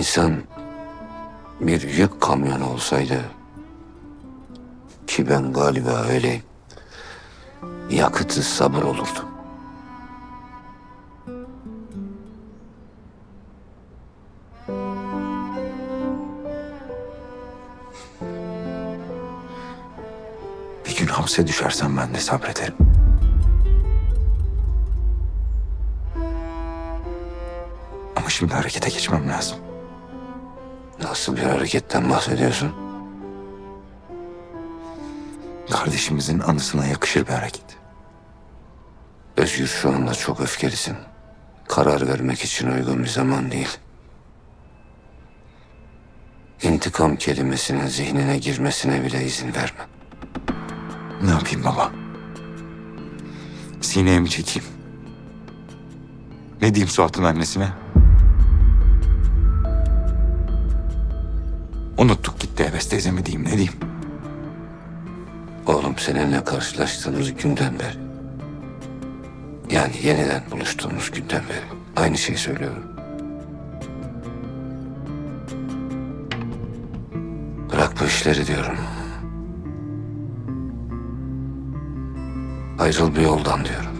İnsan bir yük kamyonu olsaydı ki ben galiba öyleyim. Yakıtı sabır olurdu. Bir gün hapse düşersem ben de sabrederim. Ama şimdi harekete geçmem lazım. Nasıl bir hareketten bahsediyorsun? Kardeşimizin anısına yakışır bir hareket. Özgür şu anda çok öfkelisin. Karar vermek için uygun bir zaman değil. İntikam kelimesinin zihnine girmesine bile izin verme. Ne yapayım baba? Sineye mi çekeyim? Ne diyeyim Suat'ın annesine? Unuttuk gitti Heves teyze diyeyim ne diyeyim? Oğlum seninle karşılaştığımız günden beri. Yani yeniden buluştuğumuz günden beri. Aynı şeyi söylüyorum. Bırak bu işleri diyorum. Ayrıl bir yoldan diyorum.